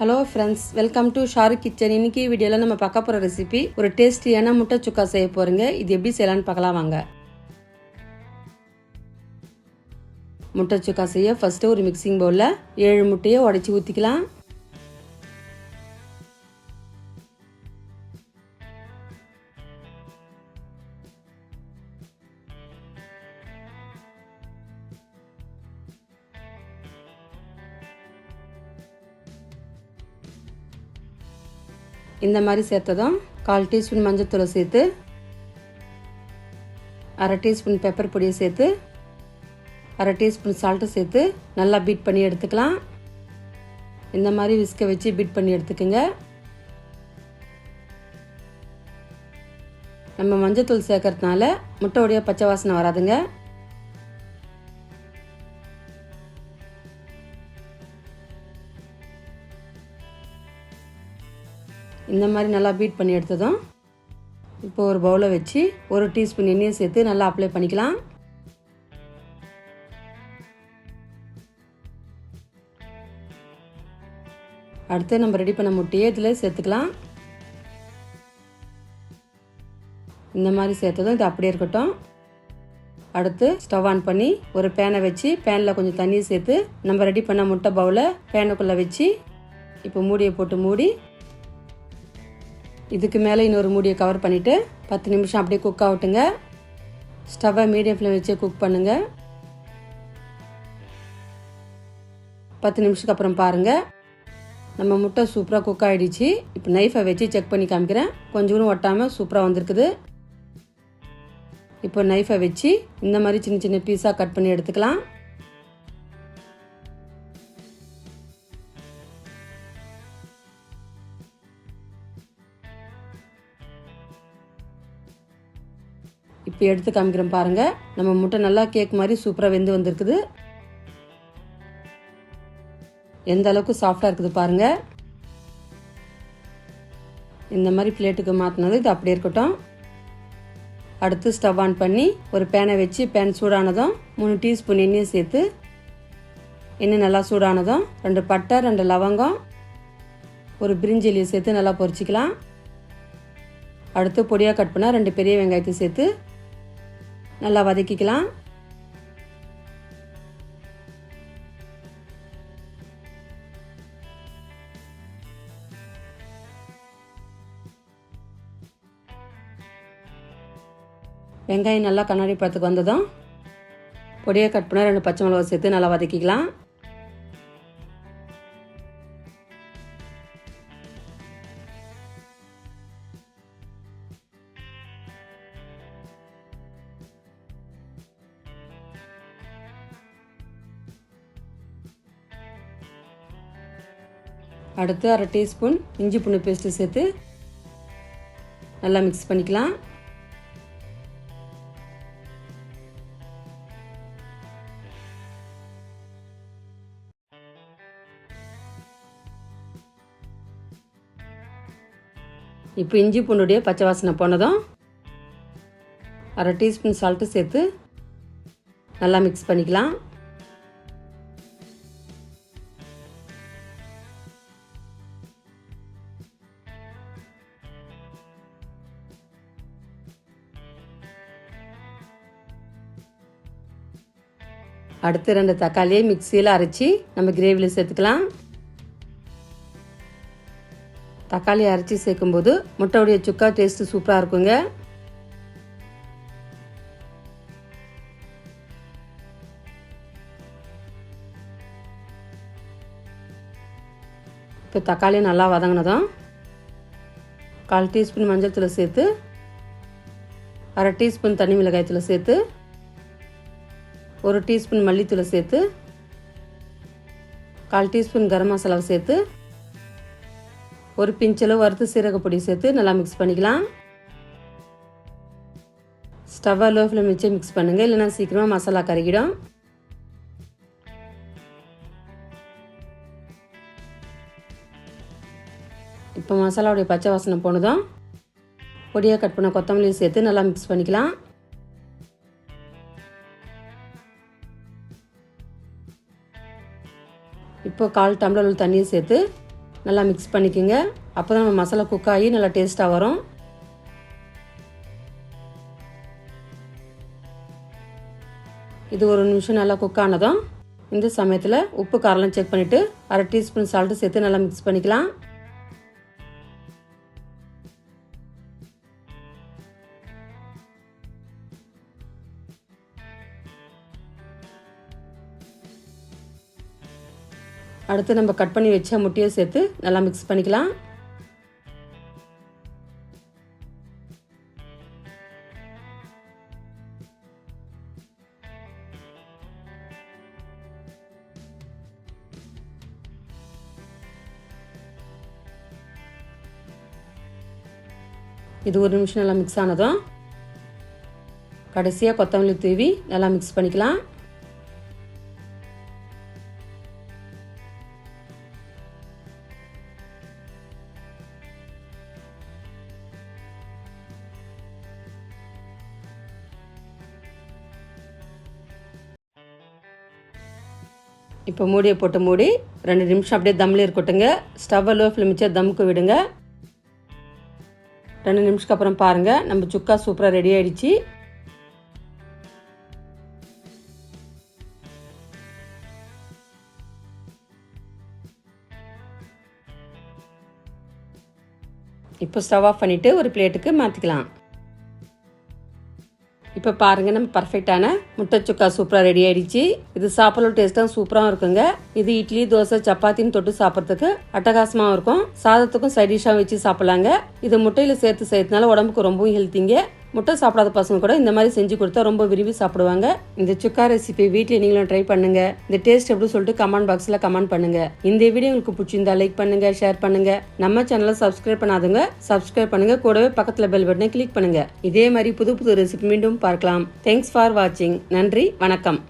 Hello friends welcome to ஷார் kitchen இன்னைக்கு வீடியோவில் நம்ம பார்க்க போகிற ரெசிபி ஒரு டேஸ்டியான முட்டை சுக்கா செய்ய போகிறீங்க இது எப்படி செய்யலான்னு பார்க்கலாம் வாங்க. முட்டை சுக்கா செய்ய ஃபஸ்ட்டு ஒரு மிக்சிங் பவுலில் ஏழு முட்டையை உடச்சி ஊற்றிக்கலாம் இந்த மாதிரி சேர்த்ததும் கால் டீஸ்பூன் மஞ்சத்தூளை சேர்த்து அரை டீஸ்பூன் பெப்பர் பொடியை சேர்த்து அரை டீஸ்பூன் சால்ட்டு சேர்த்து நல்லா பீட் பண்ணி எடுத்துக்கலாம். இந்த மாதிரி விஸ்கை வச்சு பீட் பண்ணி எடுத்துக்கோங்க. நம்ம மஞ்சத்தூள் சேர்க்கறதுனால முட்டையோடைய பச்சை வாசனை வராதுங்க. இந்த மாதிரி நல்லா பீட் பண்ணி எடுத்ததும் இப்போ ஒரு பவுலை வச்சு ஒரு டீஸ்பூன் எண்ணெயை சேர்த்து நல்லா அப்ளை பண்ணிக்கலாம். அடுத்து நம்ம ரெடி பண்ண முட்டையை இதில் சேர்த்துக்கலாம். இந்த மாதிரி சேர்த்ததும் இது அப்படியே இருக்கட்டும். அடுத்து ஸ்டவ் ஆன் பண்ணி ஒரு பேனை வச்சு பேனில் கொஞ்சம் தண்ணியை சேர்த்து நம்ம ரெடி பண்ண முட்டை பவுலை பேனுக்குள்ளே வச்சு இப்போ மூடியை போட்டு மூடி இதுக்கு மேலே இன்னொரு மூடியை கவர் பண்ணிவிட்டு பத்து நிமிஷம் அப்படியே குக் ஆகட்டுங்க. ஸ்டவ்வை மீடியம் ஃப்ளேம் வச்சு குக் பண்ணுங்கள் பத்து நிமிஷத்துக்கு அப்புறம் பாருங்கள் நம்ம முட்டை சூப்பராக குக் ஆகிடுச்சு இப்போ நைஃபை வச்சு செக் பண்ணி காமிக்கிறேன். கொஞ்சம் கூட ஒட்டாமல் சூப்பராக வந்திருக்குது. இப்போ நைஃபை வச்சு இந்த மாதிரி சின்ன சின்ன பீஸாக கட் பண்ணி எடுத்துக்கலாம். இப்போ எடுத்து காமிக்கிறேன் பாருங்க. நம்ம முட்டை நல்லா கேக் மாதிரி சூப்பராக வெந்து வந்திருக்குது. எந்த அளவுக்கு சாஃப்டாக இருக்குது பாருங்க. இந்த மாதிரி பிளேட்டுக்கு மாற்றினது இது அப்படியே இருக்கட்டும். அடுத்து ஸ்டவ் ஆன் பண்ணி ஒரு பேனை வச்சு பேன் சூடானதும் மூணு டீஸ்பூன் எண்ணெயும் சேர்த்து எண்ணெய் நல்லா சூடானதும் ரெண்டு பட்டை ரெண்டு லவங்கம் ஒரு பிரிஞ்சலியை சேர்த்து நல்லா பொரிச்சிக்கலாம். அடுத்து பொடியாக கட் பண்ணால் ரெண்டு பெரிய வெங்காயத்தை சேர்த்து நல்லா வதக்கிக்கலாம். வெங்காயம் நல்லா கண்ணாடி பழத்துக்கு வந்ததும் பொடியை கட் பண்ண ரெண்டு பச்சை மிளகா சேர்த்து நல்லா வதக்கிக்கலாம். அடுத்து அரை டீஸ்பூன் இஞ்சி பூண்டு பேஸ்ட்டு சேர்த்து நல்லா மிக்ஸ் பண்ணிக்கலாம். இப்போ இஞ்சி பூண்டுடைய பச்சை வாசனை போனதும் அரை டீஸ்பூன் சால்ட்டு சேர்த்து நல்லா மிக்ஸ் பண்ணிக்கலாம். அடுத்து ரெண்டு தக்காளியை மிக்சியில் அரைச்சி நம்ம கிரேவியில் சேர்த்துக்கலாம். தக்காளி அரைச்சி சேர்க்கும்போது முட்டையுடைய சுக்கா டேஸ்ட்டு சூப்பராக இருக்குங்க. இப்போ தக்காளி நல்லா வதங்கினதும் கால் டீஸ்பூன் மஞ்சள் தூள் சேர்த்து அரை டீஸ்பூன் தனி மிளகாய் தூள் சேர்த்து ஒரு டீஸ்பூன் மல்லித்தூளை சேர்த்து கால் டீஸ்பூன் கரம் மசாலாவை சேர்த்து ஒரு பிஞ்சளவு வறுத்து சீரகப்பொடி சேர்த்து நல்லா மிக்ஸ் பண்ணிக்கலாம். ஸ்டவ்வை லோ ஃப்ளேம் வச்சு மிக்ஸ் பண்ணுங்கள் இல்லைனா சீக்கிரமாக மசாலா கருகிடும். இப்போ மசாலாவுடைய பச்சை வாசனை போனதும் பொடியாக கட் பண்ண கொத்தமல்லியும் சேர்த்து நல்லா மிக்ஸ் பண்ணிக்கலாம். இப்போ கால் டம்ளர் தண்ணியும் சேர்த்து நல்லா மிக்ஸ் பண்ணிக்கோங்க. அப்போ தான் நம்ம மசாலா குக் ஆகி நல்லா டேஸ்ட்டாக வரும். இது ஒரு நிமிஷம் நல்லா குக் ஆனதும் இந்த சமயத்தில் உப்பு காரெல்லாம் செக் பண்ணிவிட்டு அரை டீஸ்பூன் சால்ட்டு சேர்த்து நல்லா மிக்ஸ் பண்ணிக்கலாம். அடுத்து நம்ம கட் பண்ணி வச்ச முட்டையை சேர்த்து நல்லா மிக்ஸ் பண்ணிக்கலாம். இது ஒரு நிமிஷம் நல்லா மிக்ஸ் ஆனதும். கடைசியாக கொத்தமல்லி தூவி நல்லா மிக்ஸ் பண்ணிக்கலாம். இப்போ மூடியை போட்டு மூடி ரெண்டு நிமிஷம் அப்படியே தம்ல இருக்கட்டுங்க ஸ்டவ்வை லோ ஃப்ளேம் வச்சு தம்முக்கு விடுங்க. ரெண்டு நிமிஷத்துக்கு அப்புறம் பாருங்கள் நம்ம சுக்கா சூப்பராக ரெடி ஆயிடுச்சு. இப்போ ஸ்டவ் ஆஃப் பண்ணிவிட்டு ஒரு பிளேட்டுக்கு மாற்றிக்கலாம் இப்போ பாருங்கள் நம்ம பர்ஃபெக்டான முட்டை சுக்கா சூப்பராக ரெடி ஆயிடுச்சு. இது சாப்பிட்ற டேஸ்ட்டாக சூப்பராகவும் இருக்குங்க. இது இட்லி தோசை சப்பாத்தின்னு தொட்டு சாப்பிட்றதுக்கு அட்டகாசமாகவும் இருக்கும். சாதத்துக்கும் சைட் வச்சு சாப்பிட்லாங்க. இது முட்டையில் சேர்த்து செய்யறதுனால உடம்புக்கு ரொம்பவும் ஹெல்த்திங்க முட்டை சாப்பிடாத பசங்க கூட இந்த மாதிரி செஞ்சு கொடுத்தா ரொம்ப விரும்பி சாப்பிடுவாங்க. இந்த சுக்கா ரெசிபி வீட்டில் நீங்களும் ட்ரை பண்ணுங்க. இந்த டேஸ்ட் எப்படி சொல்லிட்டு கமெண்ட் பாக்ஸில் கமெண்ட் பண்ணுங்க. இந்த வீடியோ உங்களுக்கு பிடிச்சிருந்தா லைக் பண்ணுங்க ஷேர் பண்ணுங்க. நம்ம சேனலை சப்ஸ்கிரைப் பண்ணாதவங்க சப்ஸ்கிரைப் பண்ணுங்க. கூடவே பக்கத்தில் பெல் பட்டனை கிளிக் பண்ணுங்க. இதே மாதிரி புது புது ரெசிபி மீண்டும் பார்க்கலாம். தேங்க்ஸ் ஃபார் வாட்சிங் நன்றி வணக்கம்.